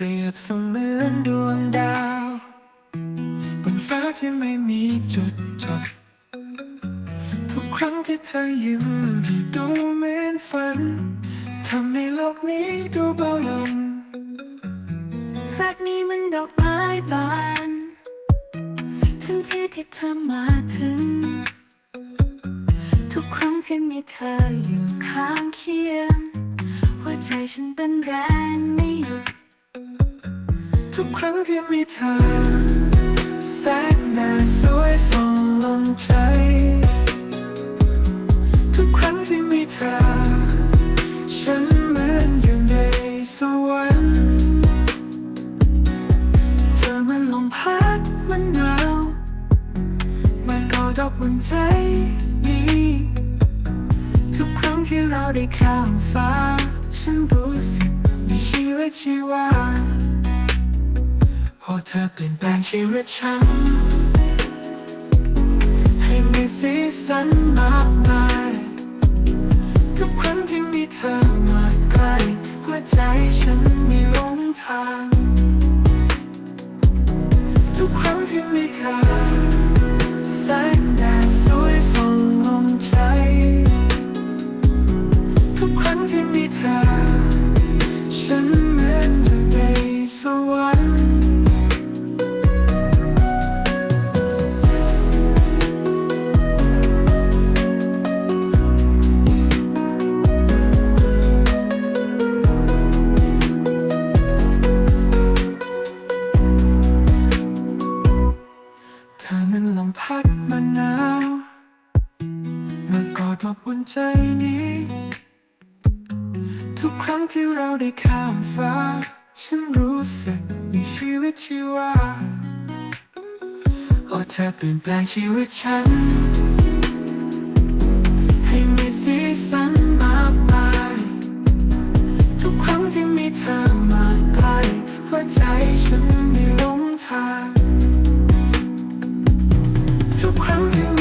เปรียบเสมือนดวงดาว บนฟ้าที่ไม่มีจุดจบ ทุกครั้งที่เธอยิ้มให้ดูเหมือนฝันทำให้โลกนี้ดูเบาลงรักนี้มันดอกไม้บานทันทีที่เธอมาถึง ทุกครั้งที่มีเธออยู่ข้างเคียง หัวใจฉันเต้นแรงไม่หยุด ทุกครั้งที่มีเธอ แสงแดดสวยส่องลงใจ ทุกครั้งที่มีเธอ ฉันเหมือนอยู่ในสวรรค์เธอมันลมพัดมันหนาวมันก็ดอกบนใจนี้ทุกครั้งที่เราได้ข้ามฟ้า ฉันรู้สึก วิตชีวาโอ้เธอเปลี่ยนแปลงชีวิตฉัน ให้มีสีสันมากมายทุกครั้งที่มีเธอมาใกล้หัวใจฉันมีหลงทาง ทุกครั้งที่มีเธอ มากอดมาบนใจนี้ ทุกครั้งที่เราได้ข้ามฟ้า ฉันรู้สึกมีชีวิตชีวาโอ้เธอเปลี่ยนแปลงชีวิตฉัน ให้มีสีสันมากมาย ทุกครั้งที่มีเธอมาใกล้หัวใจฉันไมีหลงทาง ทุกครั้งที่